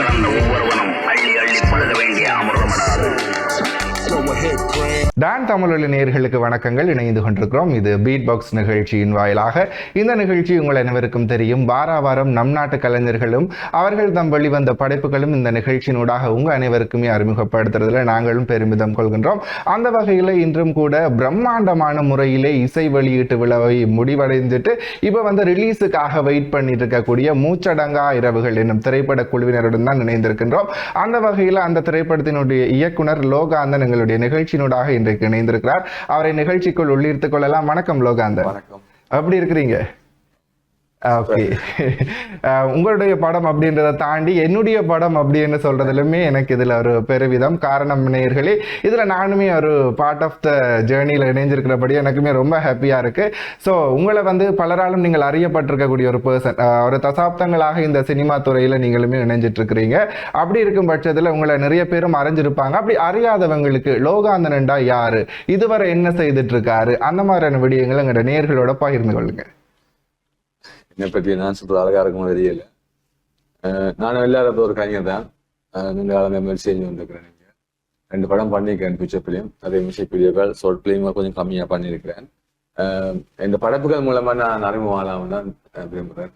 பிறந்த ஒவ்வொருவனும் அள்ளி அள்ளி பழக வேண்டிய அமிர்தமடாது டான் தமிழொலி நேயர்களுக்கு வணக்கங்கள். இணைந்து கொண்டிருக்கிறோம். இது பீட் பாக்ஸ் நிகழ்ச்சியின் வாயிலாக. இந்த நிகழ்ச்சி உங்கள் அனைவருக்கும் தெரியும். வார வாரம் நம் நாட்டு கலைஞர்களும் அவர்கள் தம் வெளிவந்த படைப்புகளும் இந்த நிகழ்ச்சியினூடாக உங்கள் அனைவருக்குமே அறிமுகப்படுத்துறதுல நாங்களும் பெருமிதம் கொள்கின்றோம். அந்த வகையில் இன்றும் கூட பிரம்மாண்டமான முறையிலே இசை வெளியீட்டு விழாவை முடிவடைந்துட்டு இப்போ வந்து ரிலீஸுக்காக வெயிட் பண்ணிட்டு இருக்கக்கூடிய மூச்சடங்கா இரவுகள் என்னும் திரைப்பட குழுவினருடன் தான் இணைந்திருக்கின்றோம். அந்த வகையில் அந்த திரைப்படத்தினுடைய இயக்குனர் லோகாந்தன் எங்களுடைய நிகழ்ச்சியினூடாக இன்றைக்கு இணைந்திருக்கிறார். அவரை நிகழ்ச்சிக்குள் உள்ளிருத்துக் கொள்ளலாம். வணக்கம் லோகாந்தன் வணக்கம். எப்படி இருக்கிறீங்க? ஓகே உங்களுடைய படம் அப்படின்றத தாண்டி என்னுடைய படம் அப்படின்னு சொல்றதுலுமே எனக்கு இதுல ஒரு பெருவிதம் காரணம் நேயர்களே இதுல நானுமே ஒரு பார்ட் ஆஃப் த ஜேர்னியில் இணைஞ்சிருக்கிறபடி எனக்குமே ரொம்ப ஹாப்பியா இருக்கு. ஸோ உங்களை வந்து பலராலும் நீங்கள் அறியப்பட்டிருக்கக்கூடிய ஒரு பர்சன் ஒரு தசாப்தங்களாக இந்த சினிமா துறையில நீங்களுமே இணைஞ்சிட்டு இருக்கிறீங்க அப்படி இருக்கும் பட்சத்துல உங்களை நிறைய பேரும் அறிஞ்சிருப்பாங்க. அப்படி அறியாதவங்களுக்கு லோகாந்தனண்டா யாரு? இதுவரை என்ன செய்துட்டு இருக்காரு அந்த மாதிரியான விடயங்களை எங்களோட நேர்களோட பகிர்ந்து கொள்ளுங்க. என்னை பற்றி நான் சொல்றது அழகா இருக்கும் தெரியல. அஹ் நானும் இல்லாத ஒரு கலைஞர் தான். அஹ் நீண்ட காலம் மாதிரி செஞ்சு வந்திருக்கிறேன் நீங்க ரெண்டு படம் பண்ணியிருக்கேன் ஃபியூச்சர் ஃபிலிம் அதே மியூசிக் வீடியோக்கள் ஷார்ட் ஃபிலிம் கொஞ்சம் கம்மியா பண்ணியிருக்கிறேன். இந்த படைப்புகள் மூலமா நான் அறிமுகமாகலாம் தான் விரும்புகிறேன்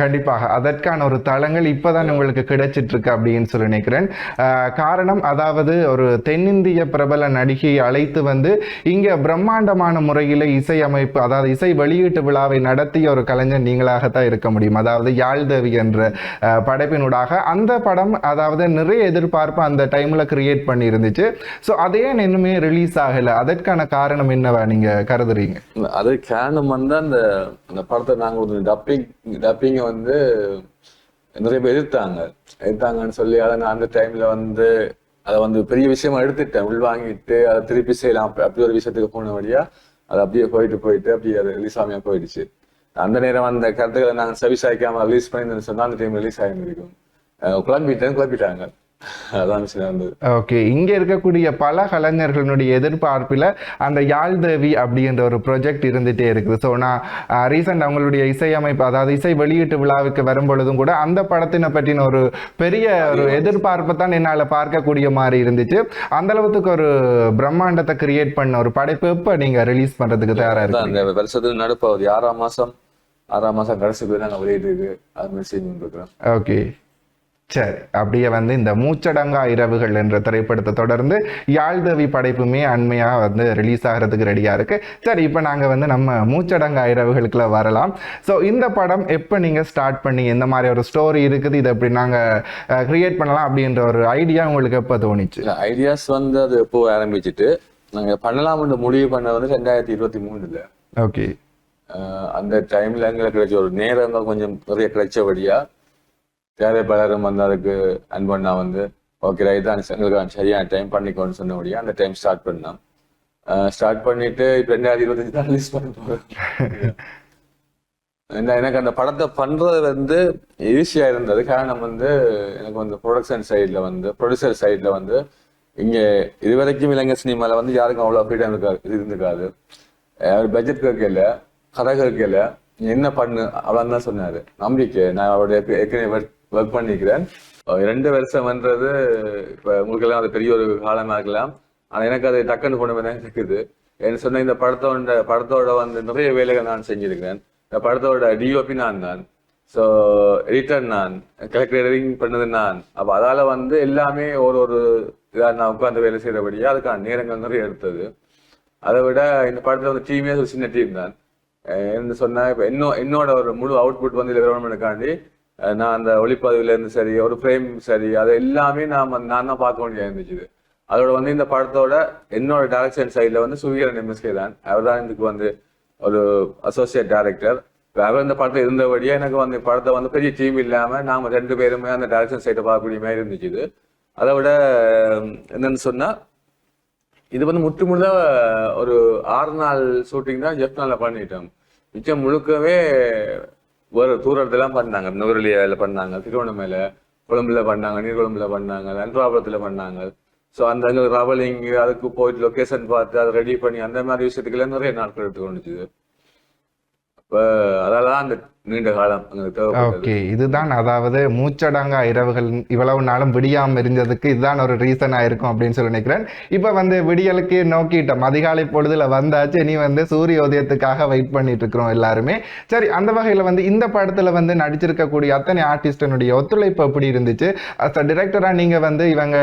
கண்டிப்பாக. அதற்கான ஒரு தளங்கள் இப்போதான் உங்களுக்கு கிடைச்சிட்டு இருக்கு அப்படின்னு சொல்லி நினைக்கிறேன். காரணம் அதாவது ஒரு தென்னிந்திய பிரபல நடிகையை அழைத்து வந்து இங்கே பிரம்மாண்டமான முறையில் இசை அமைப்பு அதாவது இசை வெளியீட்டு விழாவை நடத்திய ஒரு கலைஞர் நீங்களாகத்தான் இருக்க முடியும். அதாவது யாழ்தேவி என்ற படைப்பினூடாக அந்த படம் அதாவது நிறைய எதிர்பார்ப்பு அந்த டைம்ல கிரியேட் பண்ணியிருந்துச்சு. ஸோ அதே இன்னுமே ரிலீஸ் ஆகலை. அதற்கான காரணம் என்னவா நீங்க கருதுறீங்க? அது காரணம் வந்து அந்த அந்த படத்தை நாங்கள் ஒரு டப்பிங் டப்பிங்கை வந்து நிறைய பேர் எதிர்த்தாங்க. எதிர்த்தாங்கன்னு சொல்லி அதை நான் அந்த டைம்ல வந்து அதை வந்து பெரிய விஷயமா எடுத்துட்டேன். உள்வாங்கிட்டு அதை திருப்பி செய்யலாம். அப்படி- அப்படி ஒரு விஷயத்துக்கு போன வழியா அது அப்படியே போயிட்டு போயிட்டு அப்படியே அது ரிலீஸ் ஆகாம போயிடுச்சு. அந்த நேரம் அந்த கருத்துக்களை நாங்கள் செவிசாய்க்காம ரிலீஸ் பண்ணி சொன்னா அந்த டைம் ரிலீஸ் ஆகிருக்கும் குழம்பிட்டேன் குழப்பிட்டாங்க. ஓகே இங்க இருக்கக்கூடிய பல கலைஞர்களுடைய எதிர்பார்ப்பில் அந்த யாழ்தேவி அப்படின்ற ஒரு ப்ரொஜெக்ட் இருந்துட்டே இருக்குது. ஸோ நான் ரீசெண்ட் அவங்களுடைய இசையமைப்பு அதாவது இசை வெளியீட்டு விழாவுக்கு வரும் பொழுதும் கூட அந்த படத்தினை பற்றின ஒரு பெரிய ஒரு எதிர்பார்ப்பை தான் என்னால் பார்க்கக்கூடிய மாதிரி இருந்துச்சு. அந்த அளவுக்கு ஒரு பிரம்மாண்டத்தை கிரியேட் பண்ண ஒரு படைப்பு எப்போ நீங்க ரிலீஸ் பண்றதுக்கு தயாரா அதான் இருக்கு அந்த வருஷத்துக்கு ஆறாம் மாசம் ஆறாம் மாசம் கடைசி போய் நாங்கள் வெளியிட்டு அது மாதிரி செஞ்சு ஓகே. சரி அப்படியே வந்து இந்த மூச்சடங்கா இரவுகள் என்ற திரைப்படத்தை தொடர்ந்து யாழ்தேவி படைப்புமே அண்மையா வந்து ரிலீஸ் ஆகிறதுக்கு ரெடியா இருக்கு. சரி இப்போ நாங்க வந்து நம்ம மூச்சடங்கா இரவுகளுக்குள்ள வரலாம். ஸோ இந்த படம் எப்போ நீங்க ஸ்டார்ட் பண்ணி இந்த மாதிரி ஒரு ஸ்டோரி இருக்குது இதை எப்படி நாங்க கிரியேட் பண்ணலாம் அப்படின்ற ஒரு ஐடியா உங்களுக்கு எப்போ தோணுச்சு? ஐடியாஸ் வந்து அது எப்போ ஆரம்பிச்சுட்டு நாங்க பண்ணலாம்னு முடிவு பண்ண வந்து ரெண்டாயிரத்தி இருபத்தி மூணுல ஓகே அந்த டைம்ல எங்களுக்கு கிடைச்ச ஒரு நேரங்கள் கொஞ்சம் நிறைய கிடைச்சபடியா பலரும் வந்து அதுக்கு அன்பண்ணா வந்து ஓகே ரைட் தான் எங்களுக்கு சரியான டைம் பண்ணிக்கோன்னு சொன்ன முடியும் அந்த டைம் ஸ்டார்ட் பண்ணோம். ஸ்டார்ட் பண்ணிட்டு இப்போ ரெண்டாயிரத்தி இருபத்தஞ்சு தான் ரிலீஸ் பண்ண என்ன- எனக்கு அந்த படத்தை பண்றது வந்து ஈஸியா இருந்தது. காரணம் வந்து எனக்கு வந்து ப்ரொடக்ஷன் சைட்ல வந்து ப்ரொடியூசர் சைட்ல வந்து இங்கே இதுவரைக்கும் இளைஞர் சினிமாவில் வந்து யாருக்கும் அவ்வளோ ஃப்ரீடம் இருக்காது இது இருந்திருக்காது பட்ஜெட் கேட்கல கதை கேட்கல நீ என்ன பண்ணு அவ்வளவு தான் சொன்னார். நம்பிக்கை நான் அவருடைய ஏற்கனவே ஒர்க் பண்ணிக்கிறேன். ரெண்டு வருஷம்ன்றது இப்போ உங்களுக்கு எல்லாம் அது பெரிய ஒரு காலமாக இருக்கலாம். ஆனா எனக்கு அது டக்குன்னு கொண்டு போய் இருக்குது. என்ன சொன்ன இந்த படத்தோட படத்தோட வந்து நிறைய வேலைகள் நான் செஞ்சிருக்கிறேன். இந்த படத்தோட டிஓபி நான் தான். ஸோ எடிட்டர் நான் கலெக்டர் எடிட்டிங் பண்ணது நான். அப்போ அதால வந்து எல்லாமே ஒரு ஒரு இதாக நான் உட்காந்து வேலை செய்கிறபடியாக அதுக்கான நேரங்கள் நிறைய எடுத்தது. அதை விட இந்த படத்துல வந்து டீமே ஒரு சின்ன டீம் தான். என்ன சொன்னால் இப்போ இன்னும் என்னோட ஒரு முழு அவுட்புட் வந்து விவரமெடுக்காண்டி நான் அந்த ஒளிப்பதிவுலேருந்து சரி ஒரு ஃப்ரேம் சரி அது எல்லாமே நான் நான் தான் பார்க்க வேண்டியதாக இருந்துச்சு. அதோட வந்து இந்த படத்தோட என்னோட டைரக்ஷன் சைடில் வந்து சுவீரன் எம்எஸ்கே தான். அவர் தான் இதுக்கு வந்து ஒரு அசோசியேட் டைரக்டர் அவர் இந்த படத்தில் இருந்தபடியே எனக்கு வந்து படத்தை வந்து பெரிய டீம் இல்லாமல் நாங்கள் ரெண்டு பேருமே அந்த டைரக்ஷன் சைட்டை பார்க்கக்கூடிய மாதிரி இருந்துச்சு அதை விட என்னன்னு சொன்னால் இது வந்து முற்று முழுத ஒரு ஆறு நாள் ஷூட்டிங் தான் ஜெஃப் நாளில் பண்ணிட்டோம். மிச்சம் முழுக்கவே ஒரு தூரத்துலாம் பண்ணாங்க. நுவரெலியால பண்ணாங்க திருவண்ணாமலையில கொழும்புல பண்ணாங்க நீர்கொழம்புல பண்ணாங்க அன்றாபுரத்துல பண்ணாங்க. ஸோ அந்த ட்ராவலிங் அதுக்கு போயிட்டு லொக்கேஷன் பார்த்து அதை ரெடி பண்ணி அந்த மாதிரி விஷயத்துக்கெல்லாம் நிறைய நாட்கள் எடுத்துக்கொண்டுச்சு. இப்போ அதெல்லாம் அந்த நீண்ட காலம் ஓகே இதுதான் அதாவது மூச்சடங்கா இரவுகள் இவ்வளவு நாளும் விடியாம இருந்ததுக்கு இதுதான் ஒரு ரீசனா இருக்கும் அப்படின்னு சொல்லி நினைக்கிறேன். இப்ப வந்து விடியலுக்கு நோக்கிட்டோம். அதிகாலை பொழுதுல வந்தாச்சு. இனி வந்து சூரிய உதயத்துக்காக வெயிட் பண்ணிட்டு இருக்கிறோம் எல்லாருமே. சரி அந்த வகையில வந்து இந்த படத்துல வந்து நடிச்சிருக்கக்கூடிய அத்தனை ஆர்டிஸ்டனுடைய ஒத்துழைப்பு எப்படி இருந்துச்சு? அஸ் டிரெக்டரா நீங்க வந்து இவங்க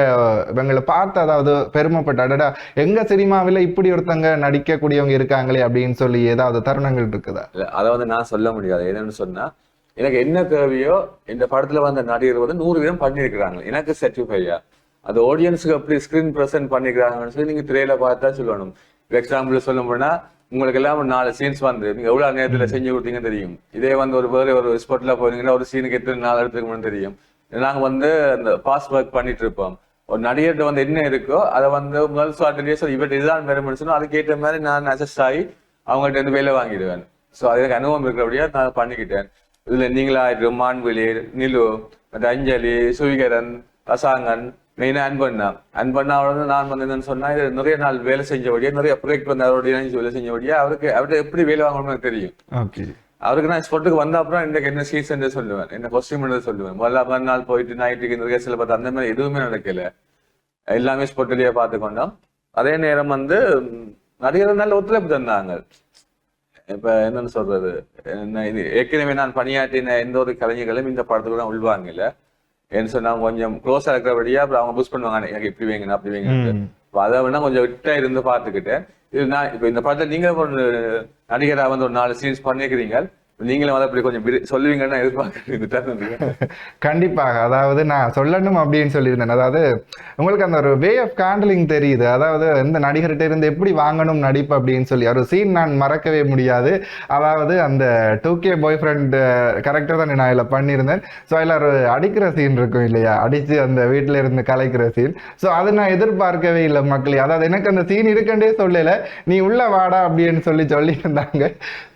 இவங்களை பார்த்து அதாவது பெருமைப்பட்ட அடடா எங்க சினிமாவில் இப்படி ஒருத்தங்க நடிக்கக்கூடியவங்க இருக்காங்களே அப்படின்னு சொல்லி ஏதாவது தருணங்கள் இருக்குதா? அதை வந்து நான் சொல்ல முடியாது. சொன்னா எனக்கு என்ன தேவையோ இந்த படத்துல வந்த நடிகர் வந்து நூறு வீதம் பண்ணியிருக்கிறாங்க. எனக்கு சர்டிஃபையா அது ஆடியன்ஸுக்கு எப்படி ஸ்கிரீன் ப்ரெசென்ட் பண்ணிக்கிறாங்கன்னு சொல்லி நீங்க திரையில பார்த்தா சொல்லணும். எக்ஸாம்பிள் சொல்ல போனா உங்களுக்கு எல்லாம் ஒரு நாலு சீன்ஸ் வந்து நீங்க எவ்வளவு நேரத்துல செஞ்சு கொடுத்தீங்கன்னு தெரியும். இதே வந்து ஒரு வேற ஒரு ஸ்பாட்ல போனீங்கன்னா ஒரு சீனுக்கு எத்தனை நாள் எடுத்துக்கணும்னு தெரியும். நாங்க வந்து அந்த பாஸ் ஒர்க் பண்ணிட்டு இருப்போம். ஒரு நடிகர்கிட்ட வந்து என்ன இருக்கோ அதை வந்து முதல் ஷார்ட்லயே சொல்லி இவர்கிட்ட இதுதான் வேணும்னு சொன்னா அதுக்கேற்ற மாதிரி நான் அட்ஜஸ்ட் ஆகி அவங்கள்ட்ட இருந்து வேலை வாங்கிடுவேன். ஸோ அது எனக்கு அனுபவம் இருக்கிறபடியா நான் பண்ணிக்கிட்டேன். இதுல நீங்களாயிட்டு மான்வெளி நிலு மற்ற அஞ்சலி சுவிகரன் ரசாங்கன் மெயினா அன்பண்ணா. அன்பண்ணாவோட வந்து நான் வந்து என்னன்னு சொன்னா இது நிறைய நாள் வேலை செஞ்சபடியா நிறைய ப்ராஜெக்ட் வந்து அவரோட இணைஞ்சு வேலை செஞ்சபடியா அவருக்கு அவர்கிட்ட எப்படி வேலை வாங்கணும்னு எனக்கு தெரியும். அவருக்கு நான் ஸ்பாட்டுக்கு வந்த அப்புறம் எனக்கு என்ன சீசன் சொல்லுவேன். என்ன கொஸ்டின் சொல்லுவேன். முதல்ல மறுநாள் போயிட்டு நைட்டுக்கு இந்த கேஸ்ல பார்த்து அந்த மாதிரி எதுவுமே நடக்கல. எல்லாமே ஸ்பாட்டிலேயே பார்த்துக்கொண்டோம். அதே நேரம் வந்து நடிகர்கள் நல்ல ஒத்துழைப்பு தந்தாங்க. இப்ப என்னன்னு சொல்றது? என்ன இது ஏற்கனவே நான் பணியாற்றின எந்த ஒரு கலைஞர்களும் இந்த படத்துக்கு தான் உள்வாங்கல. என்ன சொன்னா கொஞ்சம் க்ளோஸா இருக்கிறபடியா அப்புறம் அவங்க புஷ் பண்ணுவாங்க. எனக்கு இப்படி வைங்க அப்படி வைங்க அதை வேணா கொஞ்சம் விட்டா இருந்து பார்த்துக்கிட்டேன் இது நான் இப்ப இந்த படத்துல நீங்க ஒரு நடிகரா வந்து ஒரு நாலு சீன்ஸ் பண்ணிக்கிறீங்க நீங்களும் அதை அப்படி கொஞ்சம் சொல்லுவீங்கன்னு நான் கண்டிப்பாக. அதாவது நான் சொல்லணும் அப்படின்னு சொல்லியிருந்தேன். அதாவது உங்களுக்கு அந்த ஒரு வே ஆஃப் கேண்டலிங் தெரியுது. அதாவது இந்த நடிகர்கிட்ட இருந்து எப்படி வாங்கணும் நடிப்பு அப்படின்னு சொல்லி. ஒரு சீன் நான் மறக்கவே முடியாது. அதாவது அந்த டூ கே பாய் ஃப்ரெண்ட் கரெக்டாக தான் நான் இதில் பண்ணியிருந்தேன். ஸோ அதில் ஒரு அடிக்கிற சீன் இருக்கும் இல்லையா? அடித்து அந்த வீட்டில் இருந்து கலைக்கிற சீன் ஸோ அது நான் எதிர்பார்க்கவே இல்லை மக்களே. அதாவது எனக்கு அந்த சீன் இருக்கண்டே சொல்லலை. நீ உள்ள வாடா அப்படின்னு சொல்லி சொல்லியிருந்தாங்க.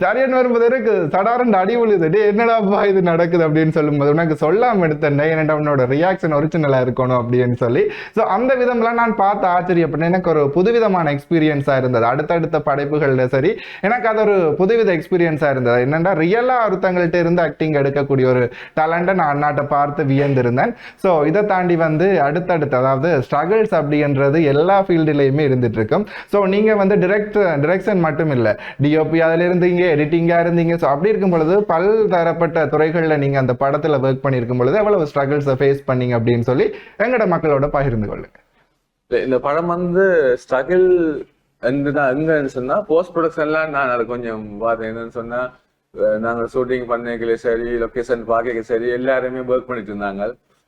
சரியான வரும்போது இருக்கு. ரெண்டு அடி விழுது. டே என்னடாப்பா இது நடக்குது அப்படின்னு சொல்லும்போது உனக்கு சொல்லாம எடுத்தேன் என்னடா உன்னோட ரியாக்ஷன் ஒரிஜினலா இருக்கணும் அப்படின்னு சொல்லி. ஸோ அந்த விதம்லாம் நான் பார்த்து ஆச்சரியப்பட்டேன். எனக்கு ஒரு புதுவிதமான எக்ஸ்பீரியன்ஸா இருந்தது. அடுத்தடுத்த படைப்புகள்ல சரி எனக்கு அது ஒரு புதுவித எக்ஸ்பீரியன்ஸா இருந்தது. என்னென்னா ரியலா ஒருத்தங்கள்ட்ட இருந்து ஆக்டிங் எடுக்கக்கூடிய ஒரு டேலண்ட்டை நான் அண்ணாட்டை பார்த்து வியந்திருந்தேன். ஸோ இதை தாண்டி வந்து அடுத்தடுத்து அதாவது ஸ்ட்ரகிள்ஸ் அப்படின்றது எல்லா ஃபீல்டுலையுமே இருந்துட்டு இருக்கும். ஸோ நீங்க வந்து டிரெக்ட் டிரெக்ஷன் மட்டும் இல்லை. டிஓபி அதுல இருந்தீங்க எடிட்டிங்காக இருந்தீங்க. ஸோ அப்படி இருக்கும் பொழுது பல் தரப்பட்ட துறைகள்ல நீங்க அந்த படத்துல ஒர்க் பண்ணியிருக்கும் பொழுது எவ்வளவு ஸ்ட்ரகிள்ஸை ஃபேஸ் பண்ணீங்க அப்படின்னு சொல்லி எங்கட மக்களோட பகிர்ந்து கொள்ளுங்க. இந்த படம் வந்து ஸ்ட்ரகிள் தான் எங்கன்னு சொன்னா போஸ்ட் ப்ரொடக்ஷன்லாம் நான் அதை கொஞ்சம் பார்த்தேன் என்னன்னு சொன்னா நாங்கள் நாங்க ஷூட்டிங் பண்ணிக்கல சரி லொகேஷன் பார்க்க சரி எல்லாருமே ஒர்க் பண்ணிட்டு இருந்தாங்க.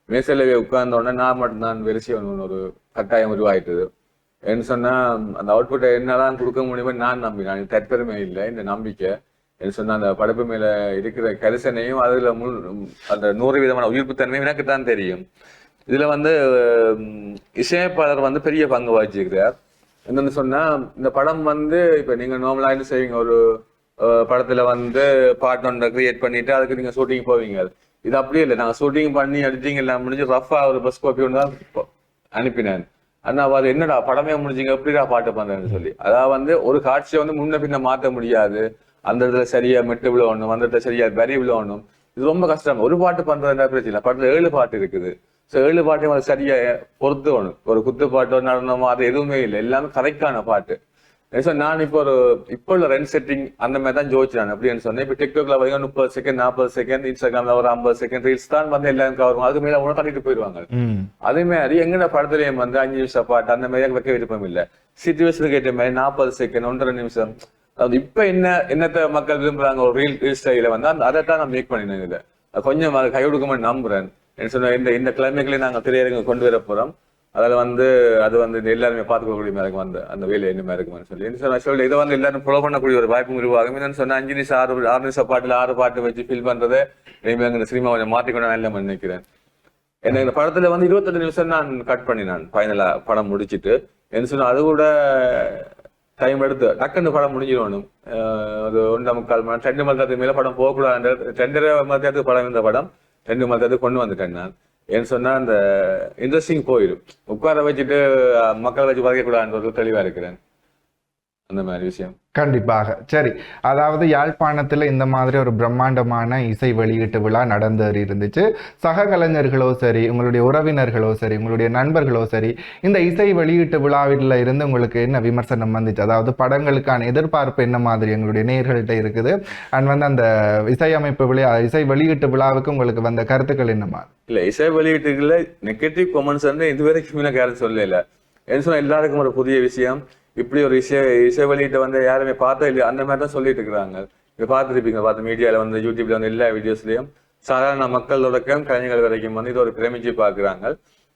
மேசலவே உட்கார்ந்த உடனே நான் மட்டும்தான் தான் ஒரு கட்டாயம் உருவாயிட்டது. என்ன சொன்னா அந்த அவுட்புட்டை என்னதான் கொடுக்க முடியுமோ நான் நம்பினேன். தற்பெருமை இல்லை இந்த நம்பிக்கை. என்ன சொன்னா அந்த படைப்பு மேல இருக்கிற கரிசனையும் அதுல அந்த நூறு விதமான உயிர்ப்புத்தன்மையும் எனக்கு தான் தெரியும். இதுல வந்து உம், இசையமைப்பாளர் வந்து பெரிய பங்கு வகிச்சிருக்கிறார். என்னன்னு சொன்னா இந்த படம் வந்து இப்ப நீங்க நார்மலா என்ன செய்வீங்க? ஒரு படத்துல வந்து பாட்டு ஒன்றை கிரியேட் பண்ணிட்டு அதுக்கு நீங்க ஷூட்டிங் போவீங்க. இது அப்படியே இல்லை. நாங்கள் ஷூட்டிங் பண்ணி எடிட்டிங் எல்லாம் முடிஞ்சு ரஃபா ஒரு பஸ் காப்பி ஒன்று தான் அனுப்பினேன். அண்ணா அது என்னடா படமே முடிஞ்சீங்க எப்படிடா பாட்டு பண்றேன்னு சொல்லி. அதாவது வந்து ஒரு காட்சியை வந்து முன்ன பின்ன மாத்த முடியாது. அந்த இடத்துல சரியா மெட்டு விழணும் அந்த இடத்துல சரியா வரி விழணும். இது ரொம்ப கஷ்டம். ஒரு பாட்டு பண்றதுனா பிரச்சனை? இல்லை படத்துல ஏழு பாட்டு இருக்குது. ஸோ ஏழு பாட்டையும் அது சரியா பொறுத்துக்கணும் ஒரு குத்து பாட்டோ நடனமோ அது எதுவுமே இல்லை. எல்லாமே கரெக்டான பாட்டு. So, நான் இப்போ ஒரு இப்போ உள்ள ரெண்ட் செட்டிங் அந்த மாதிரி தான் ஜோதிச்சு அப்படின்னு சொன்னேன். இப்போ டிக்டாக்ல பார்த்தீங்கன்னா முப்பது செகண்ட் நாற்பது செகண்ட் இன்ஸ்டாகிராம்ல ஒரு ஐம்பது செகண்ட் ரீல்ஸ் தான் வந்து எல்லாரும் கவர் அதுக்கு மேல உணவு தள்ளிட்டு போயிடுவாங்க. அதே மாதிரி எங்கட படத்துலயும் வந்து அஞ்சு நிமிஷம் பாட்டு அந்த மாதிரி வைக்க விருப்பம் இல்ல. சிச்சுவேஷனுக்கு ஏற்ற மாதிரி நாற்பது செகண்ட் ஒன்றரை நிமிஷம். அது இப்ப என்ன என்னத்த மக்கள் விரும்புறாங்க? ஒரு ரீல் ரீல் ஸ்டைல வந்து அந்த அதை தான் நான் மேக் பண்ணினேன் இதை. கொஞ்சம் அதை கை கொடுக்கும்போது நம்புறேன். என்ன சொன்ன இந்த இந்த கிழமைகளையும் நாங்க திரையரங்கு கொண்டு வர போறோம். அதில் வந்து அது வந்து இந்த எல்லாருமே பார்த்துக்கக்கூடிய மாதிரி இருக்கும் அந்த அந்த வேலை என்ன மாதிரி இருக்கும்னு சொல்லி. என்ன சொன்ன சொல்லி இதை வந்து எல்லாரும் ஃபாலோ பண்ணக்கூடிய ஒரு வாய்ப்பு உருவாகும். என்னன்னு சொன்னா அஞ்சு நிமிஷம் ஆறு ஆறு நிமிஷம் பாட்டுல ஆறு பாட்டு வச்சு ஃபீல் பண்றதை இனிமேல் இந்த சினிமா கொஞ்சம் மாற்றிக்கொண்டு நல்ல நினைக்கிறேன் என்ன இந்த படத்துல வந்து இருபத்தெட்டு நிமிஷம் நான் கட் பண்ணினான். ஃபைனலா படம் முடிச்சிட்டு. என்ன சொன்னா அது கூட டைம் எடுத்து டக்குன்னு படம் முடிஞ்சிடணும் அஹ் ஒரு ஒன்றரை முக்கால் மணி ரெண்டு மணி நேரத்துக்கு மேல படம் போகக்கூடாது ரெண்டரை மணி நேரத்துக்கு படம் இந்த படம் ரெண்டு மணி நேரத்துக்கு கொண்டு வந்துட்டேன் நான் ஏன்னு சொன்னா அந்த இன்ட்ரெஸ்டிங் போயிடும் உட்கார வச்சுட்டு மக்களை வச்சு வரைக்கக்கூடாதுன்றது தெளிவாக தெளிவா இருக்கிறேன் அந்த மாதிரி விஷயம். கண்டிப்பாக. சரி. அதாவது யாழ்ப்பாணத்தில் இந்த மாதிரி ஒரு பிரம்மாண்டமான இசை வெளியீட்டு விழா நடந்தேறி இருந்துச்சு. சக கலைஞர்களோ சரி உங்களுடைய உறவினர்களோ சரி உங்களுடைய நண்பர்களோ சரி இந்த இசை வெளியீட்டு விழாவில் இருந்து உங்களுக்கு என்ன விமர்சனம் வந்துச்சு? அதாவது படங்களுக்கான எதிர்பார்ப்பு என்ன மாதிரி எங்களுடைய நேர்கள்ட்ட இருக்குது? அண்ட் வந்து அந்த இசையமைப்பு விழா இசை வெளியீட்டு விழாவுக்கு உங்களுக்கு வந்த கருத்துக்கள் என்ன மாதிரி? இல்ல இசை வெளியீட்டுக்குள்ள நெகட்டிவ் கமெண்ட்ஸ் வந்து இதுவரைக்கும் யாரும் சொல்லல. என்ன சொன்னா எல்லாருக்கும் ஒரு புதிய விஷயம். இப்படி ஒரு இசை இசை வெளியீட்டை வந்து யாருமே பார்த்தா இல்லையா அந்த மாதிரி தான் சொல்லிட்டு இருக்கிறாங்க. இது பார்த்துருப்பீங்க பார்த்து மீடியாவில் வந்து யூடியூப்ல வந்து எல்லா வீடியோஸ்லையும் சாதாரண மக்கள் தொடக்கம் கலைஞர்கள் வரைக்கும் வந்து இது ஒரு பிரமிச்சு பார்க்குறாங்க.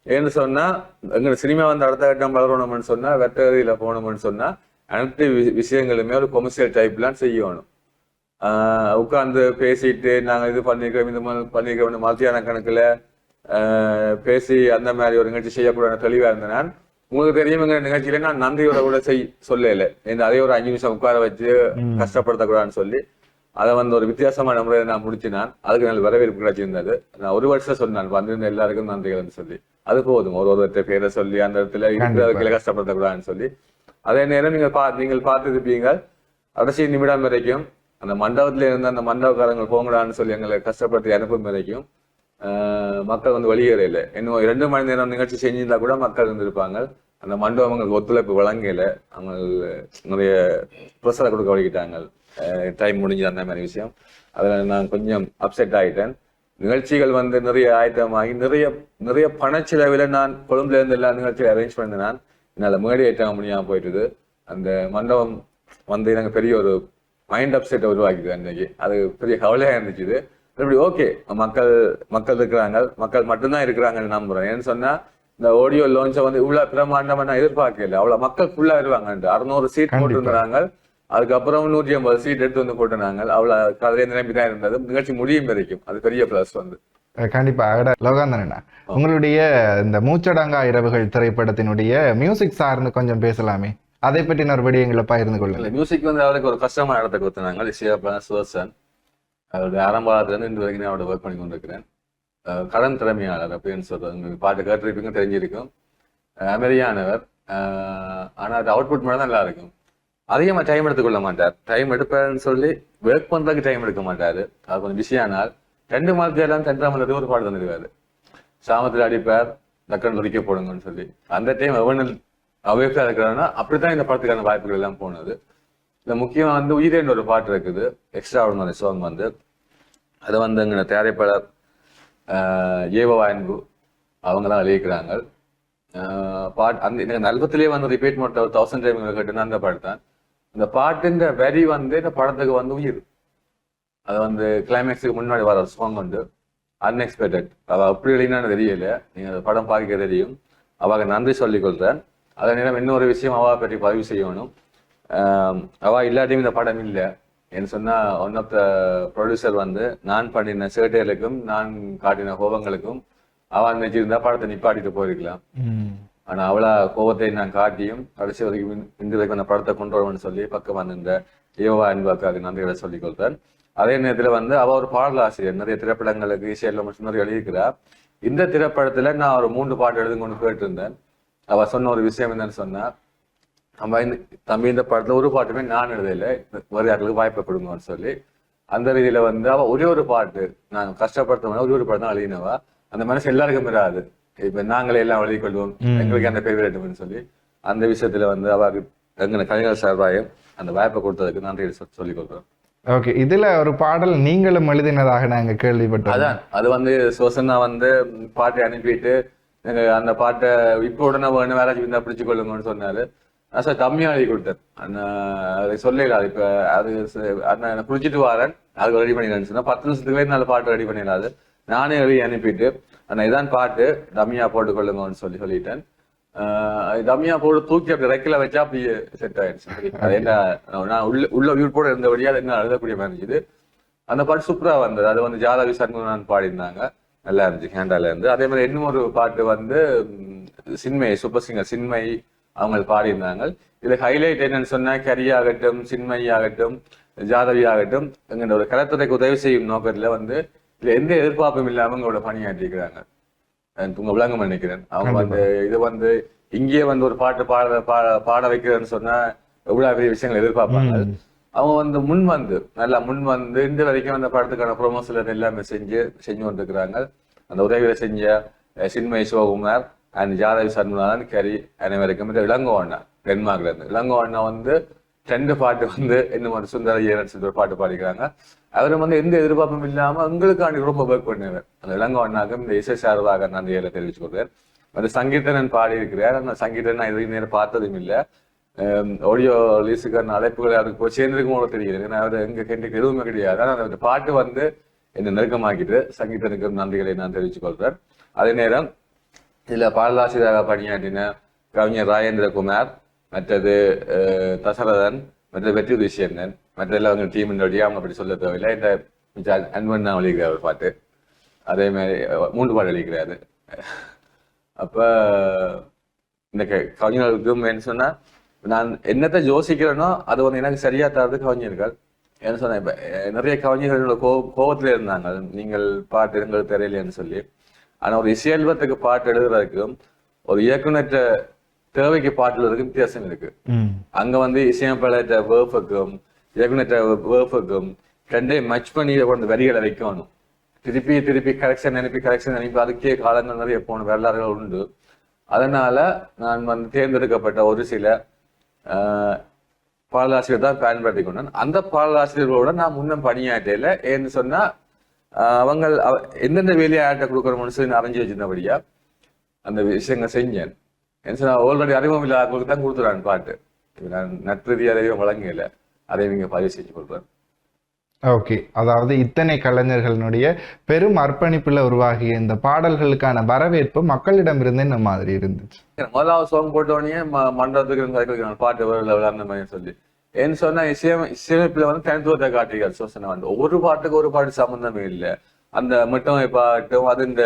ஏன்னு சொன்னால் எங்கள் சினிமா வந்து அடுத்த கட்டம் வளரணும்னு சொன்னால் வெட்டகதியில் போகணும்னு சொன்னால் அனைத்து வி- விஷயங்களுமே ஒரு கொமர்ஷியல் டைப்லாம் செய்யணும். உட்காந்து பேசிட்டு நாங்கள் இது பண்ணியிருக்கோம் இந்த மாதிரி பண்ணியிருக்கோம் மத்தியான கணக்கில் பேசி அந்த மாதிரி ஒரு நிகழ்ச்சி செய்யக்கூடாது தெளிவாக இருந்தேன். நான். உங்களுக்கு தெரியும் எங்க நிகழ்ச்சியில நான் நன்றியோட கூட செய் சொல்லல. இந்த அதே ஒரு அஞ்சு நிமிஷம் உட்கார வச்சு கஷ்டப்படுத்தக்கூடாதுன்னு சொல்லி அதை வந்து ஒரு வித்தியாசமான முறையில் நான் முடிச்சினான். அதுக்கு நல்ல வரவேற்பு கிடைச்சிருந்தது. நான் ஒரு வருஷம் சொன்னேன் வந்திருந்த எல்லாருக்கும் நன்றிகள்னு சொல்லி. அது போதும். ஒரு ஒருத்தர் பேரை சொல்லி அந்த இடத்துல இருக்கிறதுக்கு கஷ்டப்படுத்தக்கூடாதுன்னு சொல்லி. அதே நேரம் நீங்கள் பா நீங்கள் பார்த்துருப்பீங்க கடைசி நிமிடம் வரைக்கும் அந்த மண்டபத்துல இருந்த அந்த மண்டபக்காரங்க போங்கடான்னு சொல்லி எங்களை கஷ்டப்பட்டு அனுப்பும் வரைக்கும் மக்கள் வந்து வெளியேறல இன்னும் இரண்டு மணி நேரம் நிகழ்ச்சி செஞ்சிருந்தா கூட மக்கள் இருந்திருப்பாங்க. அந்த மண்டபம் அவங்களுக்கு ஒத்துழைப்பு வழங்கல. அவங்க நிறைய ப்ரெஷரை கொடுக்க வழிகிட்டாங்க டைம் முடிஞ்சு அந்த மாதிரி விஷயம். அதில் நான் கொஞ்சம் அப்செட் ஆகிட்டேன் நிகழ்ச்சிகள் வந்து நிறைய ஆயத்தமாகி நிறைய நிறைய பணச்செலவில் நான் கொழும்புல இருந்து எல்லா நிகழ்ச்சியும் அரேஞ்ச் பண்ணேன் நான் என்னால் மேடை ஐட்டம் முடியாமல் போயிட்டுது. அந்த மண்டபம் வந்து எனக்கு பெரிய ஒரு மைண்ட் அப்செட்டை உருவாக்கிது அன்னைக்கு. அது பெரிய கவலையா இருந்துச்சு இப்படி ஓகே மக்கள் மக்கள் இருக்கிறாங்க. மக்கள் மட்டும்தான் இருக்கிறாங்கன்னு நம்புறேன் ஏன்னு சொன்னா இந்த ஆடியோ லான்ச்சை வந்து இவ்வளவு பிரமாண்டமா நான் எதிர்பார்க்கல. அவ்வளவு மக்கள் ஃபுல்லா இருவாங்க அறுநூறு சீட். போட்டிருந்தாங்க. அதுக்கப்புறம் நூற்றி ஐம்பது சீட் எடுத்து வந்து போட்டுனாங்க அவ்வளவு கதையை நிரம்பி தான் இருந்தது. நிகழ்ச்சி முடியும் வரைக்கும். அது பெரிய பிளஸ் வந்து. கண்டிப்பா. லோகாந்தரண்ணா உங்களுடைய இந்த மூச்சடங்கா இரவுகள் திரைப்படத்தினுடைய மியூசிக் சார்ந்து கொஞ்சம் பேசலாமே. அதை பற்றி ஒரு விடயங்களை பகிர்ந்து கொள்ளுங்க மியூசிக் வந்து அவருக்கு ஒரு கஷ்டமான இடத்தை கொடுத்தாங்க சுவர்சன் அவருடைய ஆரம்பத்துல இருந்து இன்று வரைக்கும் அவரோட ஒர்க் பண்ணி கொண்டிருக்கிறேன். கடன் திறமையாளர் அப்படின்னு சொல்றது. உங்களுக்கு பாட்டு கேட்டிருப்பீங்க தெரிஞ்சிருக்கும். அமெரியானவர் ஆனால் ஆனா அது அவுட்புட் மட்டும் தான் நல்லா இருக்கும் அதிகமாக டைம் எடுத்துக்கொள்ள மாட்டார். டைம் எடுப்பாருன்னு சொல்லி ஒர்க் பண்ணுறதுக்கு டைம் எடுக்க மாட்டார். அது கொஞ்சம் பிஸியானால் ரெண்டு மாதத்துல எல்லாம் தென்றாம் ஒரு பாட்டு தந்துடுவார். சாமத்தில் அடிப்பார் டக்குன்னு துடிக்க போடுங்கன்னு சொல்லி. அந்த டைம் எவனல் அவேக்கா இருக்கிறான்னா அப்படித்தான் இந்த படத்துக்கான வாய்ப்புகள் எல்லாம் போனது. இந்த முக்கியமா வந்து உயிரேன்னு ஒரு பாட்டு இருக்குது. எக்ஸ்ட்ரா ஆர்டினரி சாங் வந்து. அதை வந்து எங்க தயாரிப்பாளர் ஆஹ், அவங்க தான் எழுதிக்கிறாங்க பாட் அந்த எனக்கு நல்பத்திலேயே வந்து ரிப்பீட் மட்டும் ஒரு தௌசண்ட் டைம் கேட்டுனா. அந்த பாட்டு தான். இந்த பாட்டுன்ற வரி வந்து இந்த படத்துக்கு வந்து உயிர். அது வந்து கிளைமேக்ஸுக்கு முன்னாடி வர சாங் வந்து அன்எக்ஸ்பெக்டட் அவ அப்படி இல்லைன்னு தெரியல. நீங்க அந்த படம் பார்க்க தெரியும். அவங்க நன்றி சொல்லிக் கொள்றேன். அதே நேரம் இன்னொரு விஷயம் அவ பற்றி பதிவு செய்யணும். ஆம், அவ இல்லாட்டியும் இந்த படம் இல்லை. என்ன சொன்னா ஒன் ஆஃப் த ப்ரொடியூசர் வந்து நான் பண்ணின சேட்டைகளுக்கும் நான் காட்டின கோபங்களுக்கும் அவ நினைச்சிருந்தா படத்தை நிப்பாட்டிட்டு போயிருக்கலாம். ஆனா அவளா கோபத்தை நான் காட்டியும் கடைசி வரைக்கும் இன்- இன்று வரைக்கும் அந்த படத்தை கொண்டு வரணும்னு சொல்லி பக்கம் வந்திருந்த யோவா அன்பாக்காக நன்றிகளை சொல்லிக் கொள்றேன் அதே நேரத்துல வந்து அவ ஒரு பாடல் ஆசிரியர். நிறைய திரைப்படங்களுக்கு இசையெல்லாம் நிறைய எழுதியிருக்கிறா. இந்த திரைப்படத்துல நான் ஒரு மூன்று பாட்டு எழுதி கொண்டு கேட்டிருந்தேன். அவ சொன்ன ஒரு விஷயம் என்னன்னு சொன்னா நம்ம இந்த தம்பி இந்த படத்துல ஒரு பாட்டுமே நான் எழுதல. வேறு யாருக்கு வாய்ப்பை கொடுங்கன்னு சொல்லி. அந்த ரீதியில வந்து அவ ஒரே ஒரு பாட்டு நான் கஷ்டப்படுத்த ஒரே ஒரு பாட்டு தான் எழுதினவா அந்த மனசு எல்லாருக்கும் வராது இப்ப நாங்களே எல்லாம் எழுதி கொள்வோம். எங்களுக்கு அந்த ஃபேவரட்னு சொல்லி. அந்த விஷயத்துல வந்து அவருக்கு எங்க கலைஞர் சார்பாயும் அந்த வாய்ப்பை கொடுத்ததுக்கு நன்றி சொ- சொல்லிக் கொள்றோம். ஓகே இதுல ஒரு பாடல் நீங்களும் எழுதினதாக நாங்க கேள்விப்பட்டோம். அதான் அது வந்து சோசனா வந்து பாட்டை அனுப்பிட்டு அந்த பாட்டை இப்போ உடனே வேணும் வேற பிடிச்சு கொள்ளுங்கன்னு சொன்னாரு. சார் கம்மியாக எழுதி கொடுத்தேன். அண்ணா அதை சொல்லல அது இப்ப அது அண்ணா நான் குடிச்சிட்டு வரேன். அதுக்கு ரெடி பண்ணிடுறேன்னு சொன்னா பத்து நிமிஷத்துக்குள்ளே நல்ல பாட்டு ரெடி பண்ணிடாது நானே எழுதி அனுப்பிட்டு அண்ணா இதான் பாட்டு. டம்மியா போட்டுக்கொள்ளுங்கன்னு சொல்லி சொல்லிட்டேன். ஆஹ் டம்மியா போட்டு தூக்கி அப்படி ரெக்கில வச்சா அப்படியே செட் ஆயிடுச்சு. அது என்ன நான் உள்ள உள்ள உயிர்ப்போட இருந்தபடியா அது என்ன எழுதக்கூடிய மாதிரி இருந்துச்சு அந்த பாட்டு சூப்பரா வந்தது. அது வந்து ஜாதவி சண்முகன் பாடியிருந்தாங்க. நல்லா இருந்துச்சு ஹேண்டால இருந்து. அதே மாதிரி இன்னும் ஒரு பாட்டு வந்து சின்மை சூப்பர் சிங்கர் சின்மை அவங்க பாடியிருந்தாங்க. இதுல ஹைலைட் என்னன்னு சொன்னா கரி ஆகட்டும் சின்மை ஆகட்டும் ஜாதவி ஆகட்டும் எங்களோட ஒரு கலத்துறைக்கு உதவி செய்யும் நோக்கத்துல வந்து இதுல எந்த எதிர்பார்ப்பும் இல்லாம அவங்களோட பணியாற்றிருக்கிறாங்க உங்க விளங்கம் நினைக்கிறேன். அவங்க வந்து இது வந்து இங்கேயே வந்து ஒரு பாட்டு பாட பாட பாட வைக்கிறேன்னு சொன்னா எவ்வளவு பெரிய விஷயங்கள் எதிர்பார்ப்பாங்க. அவங்க வந்து முன் வந்து நல்லா முன் வந்து இந்த வரைக்கும் அந்த படத்துக்கான ப்ரொமோஷன் எல்லாமே செஞ்சு செஞ்சு கொண்டிருக்கிறாங்க. அந்த உதவிகளை செஞ்ச அஹ், சின்மய் சிவகுமார் அண்ட் ஜாதவி சர்மநாதன் கரி அனைவருக்கும் இந்த இளங்கோ டென்மார்க்ல இருந்து இளங்கோண்ணா வந்து ரெண்டு பாட்டு வந்து என்ன ஒரு சுந்தர ஈரன் சொல்லி ஒரு பாட்டு பாடிக்கிறாங்க அவர் வந்து எந்த எதிர்பார்ப்பும் இல்லாம எங்களுக்காண்டி ரொம்ப ஒர்க் பண்ணுவார் அந்த இளங்கோண்ணாக்கும் இந்த இசை சார்பாக நன்றிகளை தெரிவிச்சு கொடுத்தார் அந்த சங்கீதனன் பாடி இருக்கிறார் அந்த சங்கீதன் நான் இதுக்கு நேரம் பார்த்ததும் இல்லை ஆடியோ ரிலீஸுக்கான அழைப்புகள் அவருக்கு போய் சேர்ந்திருக்கும் கூட தெரியல ஏன்னா அவர் எங்க கேட்டுக்கு எதுவுமே கிடையாது ஆனால் அந்த பாட்டு வந்து என்னை நெருக்கமாக்கிட்டு சங்கீதனுக்கு நன்றிகளை நான் தெரிவித்துக் கொள்றேன் அதே நேரம் இதில் பாடலாசிரியராக பணியாற்றின கவிஞர் ராஜேந்திரகுமார் மற்றது தசரதன் மற்ற வெற்றி விஷயந்தன் மற்றெல்லாம் அவங்க டீமினுடைய அவங்க அப்படி சொல்ல தேவையில்லை. இந்த மிச்ச அன்பன் நான் எழுதிக்கிறார் ஒரு பாட்டு. அதே மாதிரி மூன்று பாட்டு எழுதிக்கிறாரு அப்போ இந்த கவிஞர்களுக்கும் என்ன சொன்னால் நான் என்னத்தை யோசிக்கிறேனோ அது வந்து எனக்கு சரியா தரது கவிஞர்கள். என்ன சொன்னேன் இப்போ நிறைய கவிஞர்கள் கோ கோபத்தில் இருந்தாங்க. நீங்கள் பாட்டு எங்களுக்கு தெரியலன்னு சொல்லி. ஆனா ஒரு இசையல்வத்துக்கு பாட்டு எழுதுறதுக்கும் ஒரு இயக்குனற்ற தேவைக்கு பாட்டு எழுதுறதுக்கும் வித்தியாசம் இருக்கு. அங்க வந்து இசையமைப்பாளர்கிட்ட வேர்ஃபுக்கும் இயக்குனற்ற வேர்ஃபுக்கும் ரெண்டையும் மச் பண்ணி கொண்டு வரிகளை வைக்கணும். திருப்பி திருப்பி கரெக்ஷன் அனுப்பி கரெக்ஷன் அனுப்பி அதுக்கே காலங்கள் நிறைய போன வரலாறுகள் உண்டு. அதனால நான் வந்து தேர்ந்தெடுக்கப்பட்ட ஒரு சில ஆஹ், பாடலாசிரியர் தான் பயன்படுத்தி கொண்டேன். அந்த பாடலாசிரியர்களோட நான் முன்னம் பணியாற்றையில ஏன்னு சொன்னா அவங்க அவ- எந்தெந்த வேலையை யார்கிட்ட கொடுக்கணும்னு சொல்லி நான் அறிஞ்சு வச்சிருந்தபடியா அந்த விஷயங்கள் செஞ்சேன். என்ன ஆல்ரெடி அறிமுகம் இல்லாதவங்களுக்கு தான் கொடுத்துறான் பாட்டு. நான் நட்புரீதியாக அதையும் வழங்கல அதை நீங்க பதிவு செஞ்சு கொடுப்பேன் ஓகே. அதாவது இத்தனை கலைஞர்களுடைய பெரும் அர்ப்பணிப்புல உருவாகிய இந்த பாடல்களுக்கான வரவேற்பு மக்களிடமிருந்து என்ன மாதிரி இருந்துச்சு. முதலாவது சாங் போட்டோடனே மண்டபத்துக்கு இருந்து பாட்டு விளாட்ற மாதிரி சொல்லி ஏன்னு சொன்னா இசையமை இசையமைப்புல வந்து தனித்துவத்தை காட்டுகிறார் சோசனை வந்து ஒரு பாட்டுக்கு ஒரு பாட்டு சம்பந்தமே இல்லை அந்த மிட்டமை பாட்டும் அது இந்த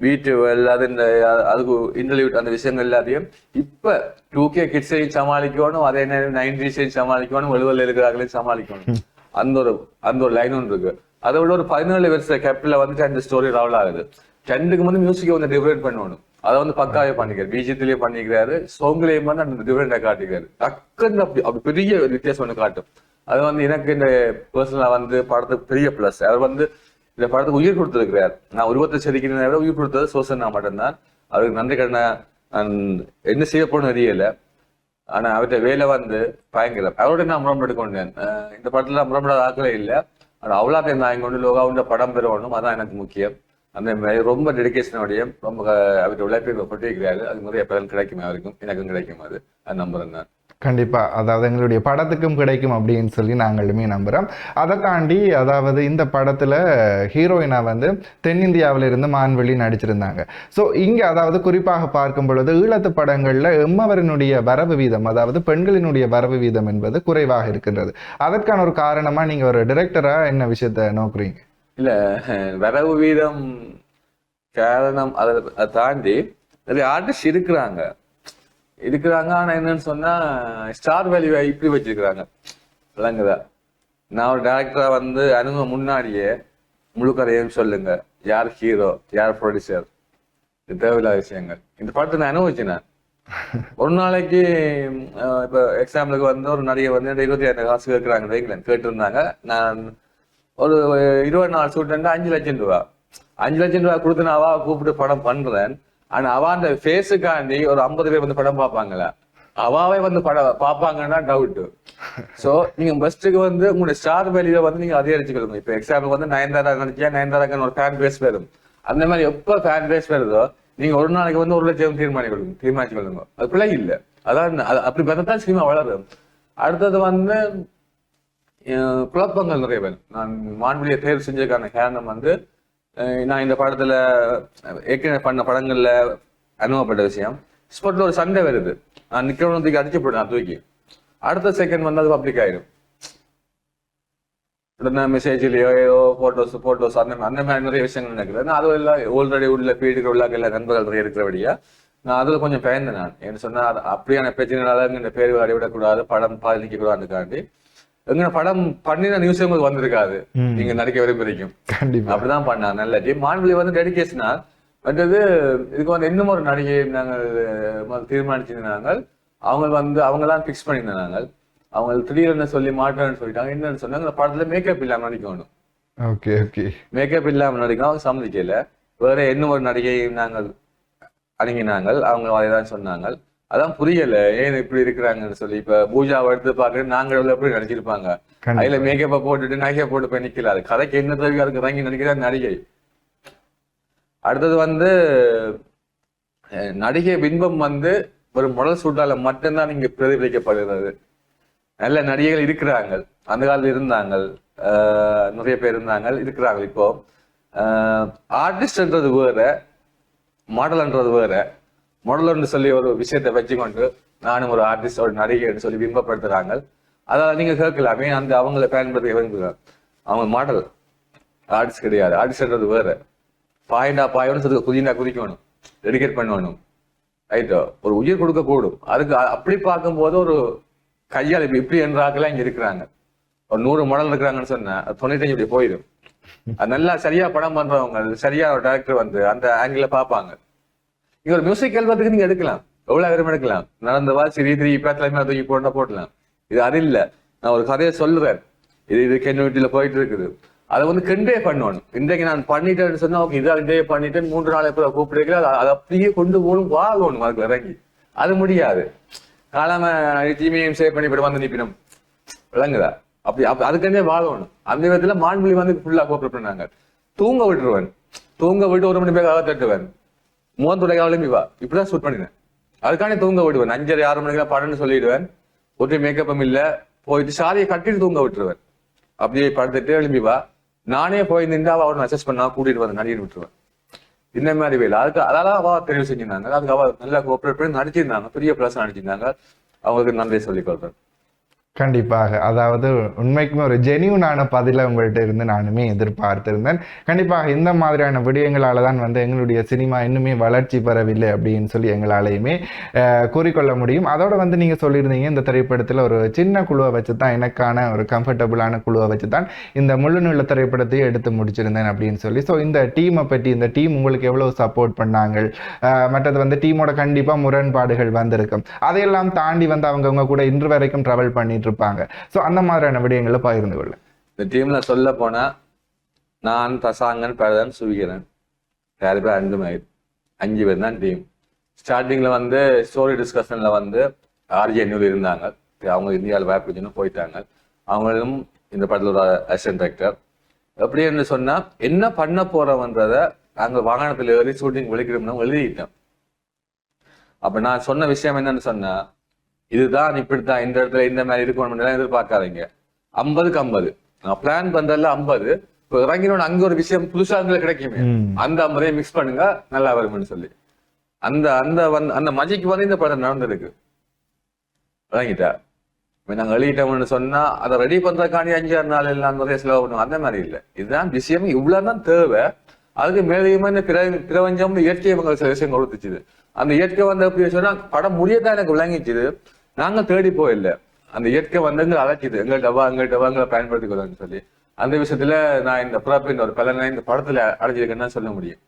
வீட்டுவல் அது இந்த அதுக்கு இன்டர்வியூட் அந்த விஷயங்கள் எல்லாத்தையும் இப்ப டூ கே கிட்ஸையும் சமாளிக்கணும் அதே நேரம் நைன்டிஸையும் சமாளிக்கணும் எழுவல் இருக்கிறார்களையும் சமாளிக்கணும் அந்த ஒரு அந்த ஒரு லைன் ஒன்று இருக்கு அதை விட ஒரு பதினேழு வருஷ கேப்ல வந்து அந்த ஸ்டோரி ரவுல் ஆகுது ட்ரெண்டுக்கு வந்து மியூசிக்கை வந்து டிஃபரெண்ட் பண்ணணும் அதை வந்து பக்காவே பண்ணிக்கிறார். பிஜித்திலேயே பண்ணிக்கிறாரு. சோங்கிலேயும் வந்து அந்த டிஃபரெண்டா காட்டிக்கிறாரு டக்குன்னு அப்படி அப்படி பெரிய வித்தியாசம் ஒன்று காட்டும். அது வந்து எனக்கு இந்த பர்சனலா வந்து படத்துக்கு பெரிய பிளஸ் அவர் வந்து இந்த படத்துக்கு உயிர் கொடுத்திருக்கிறார். நான் உருவத்தை செதுக்கிறத விட உயிர் கொடுத்தது சோசனா மட்டும்தான். அவருக்கு நன்றி கடனை என்ன செய்ய போன தெரியல. ஆனா அவர்கிட்ட வேலை வந்து பயங்கரம். அவரோட நான் முரம்பெடு கொண்டேன். இந்த படத்துல முரம்பெட ஆக்கலே இல்லை. ஆனா அவ்வளோத்தையும் நான் கொண்டு லோகாவுண்ட படம் பெறணும். அதான் எனக்கு முக்கியம். அந்த மாதிரி ரொம்ப டெடிகேஷனோடையும் ரொம்ப அவர் அவருடைய உழைப்பை கொட்டிருக்கிறாரு அது மாதிரி பலன் கிடைக்கும் அவருக்கும்? எனக்கும் கிடைக்கும் அது? அது நம்புறேன் நான். கண்டிப்பா. அதாவது எங்களுடைய படத்துக்கும் கிடைக்கும் அப்படின்னு சொல்லி நாங்களுமே நம்புறோம். அதை தாண்டி அதாவது இந்த படத்துல ஹீரோயினா வந்து தென்னிந்தியாவில இருந்து மான்வெளி நடிச்சிருந்தாங்க. ஸோ இங்க அதாவது குறிப்பாக பார்க்கும் பொழுது ஈழத்து படங்கள்ல எம்மவரினுடைய வரவு வீதம் அதாவது பெண்களினுடைய வரவு வீதம் என்பது குறைவாக இருக்கின்றது. அதற்கான ஒரு காரணமா நீங்க ஒரு டிரெக்டரா என்ன விஷயத்த நோக்குறீங்க? இல்ல வரவு வீதம் காரணம் அதை அதை தாண்டி நிறைய ஆர்டிஸ்ட் இருக்கிறாங்க. இருக்கிறாங்க ஆனா என்னன்னு சொன்னா ஸ்டார் வேல்யூ இப்படி வச்சிருக்கிறாங்க. விளங்குதா? நான் ஒரு டேரக்டரா வந்து அனுபவம் முன்னாடியே முழு சொல்லுங்க. யார் ஹீரோ யார் ப்ரொடியூசர் இது தேவையில்லாத விஷயங்கள். இந்த படத்தை நான் அனுபவிச்சேன் நான். ஒரு நாளைக்கு இப்போ எக்ஸாம்பிளுக்கு வந்து ஒரு நடிகை வந்து இருபத்தி ஐந்து காசு கேட்குறாங்க வைங்களேன் கேட்டிருந்தாங்க. நான் ஒரு இருபது நாள் ஸ்டூடெண்ட் அஞ்சு லட்சம் ரூபா. அஞ்சு லட்சம் ரூபா கொடுத்து நான் அவாவை கூப்பிட்டு படம் பண்றேன். ஆனா அவ அந்த ஃபேஸுக்காண்டி ஒரு ஐம்பது பேர் வந்து படம் பார்ப்பாங்களா அவாவே வந்து படம் பார்ப்பாங்கன்னா டவுட் சோ நீங்க பெஸ்ட்டுக்கு வந்து உங்களுடைய ஸ்டார் வேல்யூவை வந்து நீங்க அதிகரிச்சுக்கணும் இப்ப எக்ஸாம்பிள் வந்து நயன்தாரா நினைச்சா நயன்தாராக்கு ஒரு ஃபேன் பேஸ் வரும். அந்த மாதிரி எப்போ ஃபேன் பேஸ் வருதோ நீங்க ஒரு நாளைக்கு வந்து ஒரு லட்சம் தீர்மானிக்க கொடுங்க தீர்மானிச்சு கொள்ளுங்க. அது பிள்ளை இல்ல. அதான் அப்படி பார்த்தா தான் சினிமா வளரும். அடுத்தது வந்து குழப்பங்கள் நிறைய பேர். நான் மாண்புலியை தேர்வு செஞ்சதுக்கான காரணம் வந்து நான் இந்த படத்துல ஏற்கனவே பண்ண படங்கள்ல அனுபவப்பட்ட விஷயம். ஸ்பாட்ல ஒரு சண்டை வருது. நான் நிக்கிறவன தூக்கி அடிச்சு போடுறேன் தூக்கி. அடுத்த செகண்ட் வந்து அது பப்ளிக் ஆயிடும். உடனே மெசேஜ்லயோ ஏதோ போட்டோஸ் போட்டோஸ் அந்த அந்த மாதிரி நிறைய விஷயங்கள் நடக்குது. நான் அதுவும் எல்லாம் ஆல்ரெடி உள்ள பீடுகள் உள்ள எல்லா நண்பர்கள் நிறைய இருக்கிறபடியா நான் அதுல கொஞ்சம் பயந்தேன் நான். என்ன சொன்னா அப்படியான பிரச்சனைனால இந்த பேர் அடைவிடக்கூடாது படம் பாதிக்க கூடாதுக்காண்டி எங்க படம் பண்ணின நியூஸ் உங்களுக்கு வந்திருக்காது. நீங்க நடிக்க விரும்புறீங்க. கண்டிப்பா. அப்படிதான் பண்ணாங்க நல்ல டீம் மான்வெளி வந்து டெடிகேஷனா மற்றது இதுக்கு வந்து இன்னும் ஒரு நடிகை நாங்கள் தீர்மானிச்சிருந்தாங்க. அவங்க வந்து அவங்க தான் ஃபிக்ஸ் பண்ணியிருந்தாங்க. அவங்க திடீர்னு சொல்லி மாட்டேன்னு சொல்லிட்டாங்க. என்னன்னு சொன்னாங்க. படத்துல மேக்கப் இல்லாம நடிக்கணும். ஓகே ஓகே மேக்கப் இல்லாம நடிக்கணும். அவங்க சம்மதிக்கல. வேற என்ன ஒரு நடிகையை நாங்கள் அணுகினாங்கள் அவங்க அதைதான் சொன்னாங்க. அதான் புரியல. ஏன் இப்படி இருக்கிறாங்கன்னு சொல்லி இப்ப பூஜாவை எடுத்து பாக்குறது நாங்க எப்படி நடிச்சிருப்பாங்க கண்டிப்பா. அதுல மேக்கப்பை போட்டுட்டு நகையை போட்டு போய் நிக்கல. அது கதைக்கு என்ன தேவையோ அதுக்கு இறங்கி நடிக்கிற நடிகை. அடுத்தது வந்து நடிகை பின்பம் வந்து ஒரு முதல் சூட்டால மட்டும்தான் இங்க பிரதிபலிக்கப்படுகிறது. நல்ல நடிகைகள் இருக்கிறாங்க அந்த காலத்துல இருந்தாங்க நிறைய பேர் இருந்தாங்க இருக்கிறாங்க இப்போ. ஆர்டிஸ்ட்ன்றது வேற மாடல்ன்றது வேற. மாடல்னு சொல்லி ஒரு விஷயத்தை வச்சுக்கொண்டு நானும் ஒரு ஆர்டிஸ்ட் ஒரு நடிகைன்னு சொல்லி பிம்பப்படுத்துறாங்க அதாவது நீங்க கேட்கலாமே. அந்த அவங்கள பயன்படுத்த விரும்புகிறாங்க அவங்க மாடல் ஆர்டிஸ்ட் கிடையாது. ஆர்டிஸ்ட்ன்றது வேற. பாயிண்டா பாயோன்னு சொல்லி குதினா குதிக்கணும் டெடிகேட் பண்ணணும். ரைட்டோ ஒரு உயிர் கொடுக்க கூடும். அதுக்கு அப்படி பார்க்கும்போது ஒரு கையால் இப்படி இப்படி என்றாக்கெல்லாம் இங்க இருக்கிறாங்க. ஒரு நூறு மாடல் இருக்கிறாங்கன்னு சொன்னா அது தொண்ணூத்தஞ்சு இப்படி போயிடும். அது நல்லா சரியா படம் பண்றவங்க சரியா ஒரு டேரக்டர் வந்து அந்த ஆங்கிள் பார்ப்பாங்க. நீங்க ஒரு மியூசிக் ஆல்பத்துக்கு நீங்க எடுக்கலாம். எவ்வளவு விரும்ப எடுக்கலாம்? நடந்த வாசி திரி பேத்தலாமே தூக்கி போட்டா போடலாம். இது அது இல்ல. நான் ஒரு கதையை சொல்றேன். இது இது கென்யூட்டில போயிட்டு இருக்குது அதை வந்து கண்டே பண்ணணும். இன்றைக்கு நான் பண்ணிட்டேன்னு சொன்னா ஓகே இதை இதே பண்ணிட்டேன் மூன்று நாள் எப்போ கூப்பிடுறீங்களோ அதை அப்படியே கொண்டு போகணும் வாழணும் அதுக்கு இறங்கி. அது முடியாது. காலாம டீமையும் சேவ் பண்ணி இப்படி வந்து நிப்பினும். விளங்குதா? அப்படி அதுக்கண்டே வாழணும். அந்த விதத்துல மான்மொழி வந்து ஃபுல்லா கோஆப்ரேட் நாங்கள் தூங்க விட்டுருவேன். தூங்க விட்டு ஒரு மணி பேர் தட்டுவேன். மூவந்துடைய கிளம்பி வா இப்படிதான் ஷூட் பண்ணினேன். அதுக்கானே தூங்க விடுவேன். அஞ்சரை ஆறு மணிக்கெல்லாம் படம்னு சொல்லிடுவேன். ஒற்றை மேக்கப்பும் இல்லை. போயிட்டு சாரியை கட்டிட்டு தூங்க விட்டுருவேன். அப்படியே படுத்துட்டு எழும்பி வா. நானே போய் நின்று அவ அவனை அசஸ் பண்ணா கூட்டிட்டு வந்து நடிகர் விட்டுருவேன். இந்த மாதிரி வேலை. அதுக்கு அதெல்லாம் அவ தெரிவு செஞ்சிருந்தாங்க. அதுக்கு அவ நல்லா கோஆப்ரேட் பண்ணி நடிச்சிருந்தாங்க. பெரிய பிளஸ் நடிச்சிருந்தாங்க. அவங்களுக்கு நன்றி சொல்லிக் கொள்றேன். கண்டிப்பாக. அதாவது உண்மைக்குமே ஒரு ஜெனியூனான பதிலை உங்கள்கிட்ட இருந்து நானுமே எதிர்பார்த்திருந்தேன். கண்டிப்பாக இந்த மாதிரியான விடயங்களால தான் வந்து எங்களுடைய சினிமா இன்னுமே வளர்ச்சி பெறவில்லை அப்படின்னு சொல்லி எங்களாலையுமே கூறிக்கொள்ள முடியும். அதோட வந்து நீங்கள் சொல்லியிருந்தீங்க இந்த திரைப்படத்தில் ஒரு சின்ன குழுவை வச்சு தான் எனக்கான ஒரு கம்ஃபர்டபுளான குழுவை வச்சு தான் இந்த முழு நீள திரைப்படத்தையே எடுத்து முடிச்சிருந்தேன் அப்படின்னு சொல்லி. ஸோ இந்த டீமை பற்றி இந்த டீம் உங்களுக்கு எவ்வளோ சப்போர்ட் பண்ணாங்க? மற்றது வந்து டீமோட கண்டிப்பாக முரண்பாடுகள் வந்திருக்கும். அதையெல்லாம் தாண்டி வந்து அவங்கவுங்க கூட இன்று வரைக்கும் ட்ராவல் பண்ணி பண்ணிட்டு இருப்பாங்க ஸோ அந்த மாதிரியான விடயங்களை பகிர்ந்து கொள்ள. இந்த டீம்ல சொல்ல போனா நான் தசாங்கன் பரதன் சுவிகிறேன் யாரு பேர்? அஞ்சு மயில் அஞ்சு பேர் தான் டீம் ஸ்டார்டிங்ல வந்து ஸ்டோரி டிஸ்கஷன்ல வந்து ஆர்ஜி எண்ணூர் இருந்தாங்க. அவங்க இந்தியாவில் வேப்பிச்சுன்னு போயிட்டாங்க. அவங்களும் இந்த படத்தில் ஒரு அசிஸ்டன்ட் டைரக்டர் அப்படின்னு சொன்னால் என்ன பண்ண போறோம்ன்றத நாங்கள் வாகனத்தில் ஏறி ஷூட்டிங் விളിக்கிறோம்னு எழுதிட்டோம். அப்போ நான் சொன்ன விஷயம் என்னன்னு சொன்னால் இதுதான் இப்படித்தான் இந்த இடத்துல இந்த மாதிரி இருக்கணும் எதிர்பார்க்காதீங்க. ஐம்பதுக்கு ஐம்பது. நான் பிளான் பண்றதுல ஐம்பது. இப்போ இறங்கினோட அங்க ஒரு விஷயம் புதுசா அங்க கிடைக்குமே. அந்த ஐம்பதையும் மிக்ஸ் பண்ணுங்க நல்லா வரும்னு சொல்லி. அந்த அந்த அந்த மஜிக்கு வந்து இந்த படம் நடந்திருக்கு. இறங்கிட்டா. இப்ப நாங்க எழுதிட்டோம்னு சொன்னா அதை ரெடி பண்றதுக்காண்டி அஞ்சு ஆறு நாள் எல்லாம் நிறைய செலவு பண்ணுவோம் அந்த மாதிரி இல்லை. இதுதான் விஷயம். இவ்வளவுதான் தேவை. அதுக்கு மேலேயுமே இந்த பிற பிரபஞ்சம் இயற்கை சில விஷயம் கொடுத்துச்சுது அந்த இயற்கை வந்து எப்படி சொன்னா படம் முடியத்தான் எனக்கு விளங்கிச்சுது நாங்க தேடி போயில்ல. அந்த இயற்கை வந்து எங்களை அழைச்சிது எங்கள்கிட்ட வா எங்கள்கிட்ட வா எங்களை பயன்படுத்திக்கலாம்னு சொல்லி. அந்த விஷயத்துல நான் இந்த புறப்பின் ஒரு பலனை இந்த படத்துல அடைஞ்சிருக்கேன்னு சொல்ல முடியும்.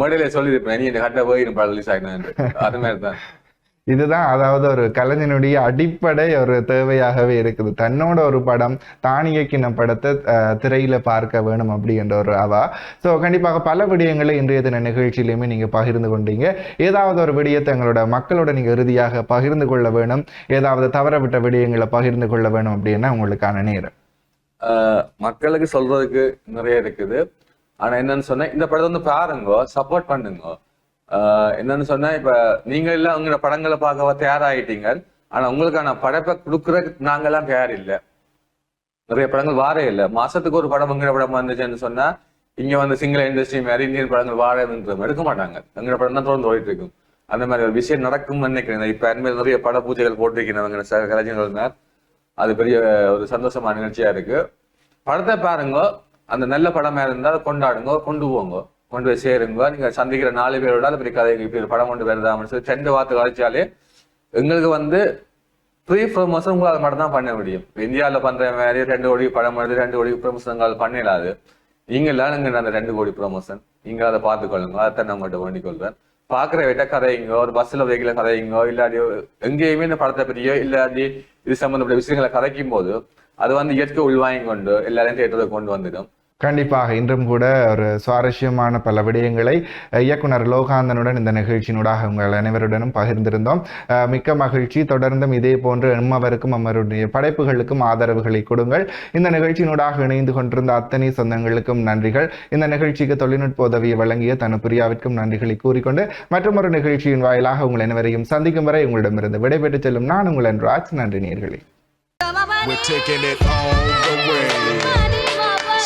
மேடையில சொல்லியிருப்பேன் நீ இந்த கட்ட போய் படம் ரிலீஸ் ஆகினேன் அது மாதிரி தான். இதுதான் அதாவது ஒரு கலைஞனுடைய அடிப்படை ஒரு தேவையாகவே இருக்குது. தன்னோட ஒரு படம் தான் இயக்கின படத்தை அஹ், திரையில பார்க்க வேணும் அப்படின்ற ஒரு அவா. ஸோ கண்டிப்பாக பல விடயங்களை இன்றைய தின நிகழ்ச்சியிலையுமே நீங்க பகிர்ந்து கொண்டீங்க. ஏதாவது ஒரு விடயத்தை எங்களோட மக்களோட நீங்க இறுதியாக பகிர்ந்து கொள்ள வேணும் ஏதாவது தவற விட்ட விடயங்களை பகிர்ந்து கொள்ள வேணும் அப்படின்னா உங்களுக்கான நேரம். ஆஹ் மக்களுக்கு சொல்றதுக்கு நிறைய இருக்குது. ஆனா என்னன்னு சொன்னா இந்த படத்தை வந்து பாருங்க சப்போர்ட் பண்ணுங்க. என்னன்னு சொன்னா இப்ப நீங்க எல்லாம் உங்களோட படங்களை பார்க்க தயாராயிட்டீங்க ஆனா உங்களுக்கான படைப்பை கொடுக்கறதுக்கு நாங்க எல்லாம் தயார் இல்ல. நிறைய படங்கள் வாரே இல்ல. மாசத்துக்கு ஒரு படம் எங்கட படம் வந்துச்சுன்னு சொன்னா இங்க வந்து சிங்கள இண்டஸ்ட்ரி மாதிரி இந்தியன் படங்கள் வாழன்ற எடுக்க மாட்டாங்க. எங்கட படம் தான் தொடர்ந்து ஓடிட்டு இருக்கும். அந்த மாதிரி ஒரு விஷயம் நடக்கும்னு நினைக்கிறேன். இப்ப அண்மையில் நிறைய பட பூஜைகள் போட்டிருக்கிறவங்க சக கலைஞர்கள் அது பெரிய ஒரு சந்தோஷமான நிகழ்ச்சியா இருக்கு. படத்தை பாருங்க. அந்த நல்ல படமா இருந்தா அதை கொண்டாடுங்க கொண்டு போங்க. கொண்டு போய் சேருங்க. நீங்க சந்திக்கிற நாலு பேரோட அது பெரிய கதை இப்படி ஒரு படம் கொண்டு வருதாமனு சொல்லி ரெண்டு வார்த்தை கழிச்சாலே எங்களுக்கு வந்து ப்ரீ ப்ரொமோஷன் உங்களால் மட்டும் தான் பண்ண முடியும். இந்தியாவில் பண்ணுற மாதிரி ரெண்டு கோடி படம் வருது ரெண்டு கோடி ப்ரொமோஷன் உங்களால் பண்ணிடாது நீங்கள் எல்லாம் அந்த ரெண்டு கோடி ப்ரொமோஷன் நீங்கள் அதை பார்த்துக்கொள்ளுங்க அதை நான் உங்கள்கிட்ட வேண்டிக் கொள்வேன் பார்க்குற விட்ட கதைங்கோ ஒரு பஸ்ஸில் வைக்கல கதைங்கோ இல்லாட்டி எங்கேயுமே இந்த படத்தை பற்றியோ இல்லாட்டி இது சம்மந்தப்பட்ட விஷயங்களை கதைக்கும் போது அது வந்து இயற்கை உள்வாங்கி கொண்டு எல்லாரையும் தேட்டருக்கு கொண்டு வந்துடும். கண்டிப்பாக இன்றும் கூட ஒரு சுவாரஸ்யமான பல விடயங்களை இயக்குனர் லோகாந்தனுடன் இந்த நிகழ்ச்சியினூடாக உங்கள் அனைவருடனும் பகிர்ந்திருந்தோம். மிக்க மகிழ்ச்சி. தொடர்ந்தும் இதே போன்று எம்மவருக்கும் அம்மருடைய படைப்புகளுக்கும் ஆதரவுகளை கொடுங்கள். இந்த நிகழ்ச்சியினூடாக இணைந்து கொண்டிருந்த அத்தனை சொந்தங்களுக்கும் நன்றிகள். இந்த நிகழ்ச்சிக்கு தொழில்நுட்ப உதவியை வழங்கிய தனுப்பிரியாவிற்கும் நன்றிகளை கூறிக்கொண்டு மற்றொரு நிகழ்ச்சியின் வாயிலாக உங்கள் அனைவரையும் சந்திக்கும் வரை உங்களிடமிருந்து விடைபெற்று செல்லும் நான் உங்கள் ராஜ். நன்றி நேர்களே. We're taking it all the way.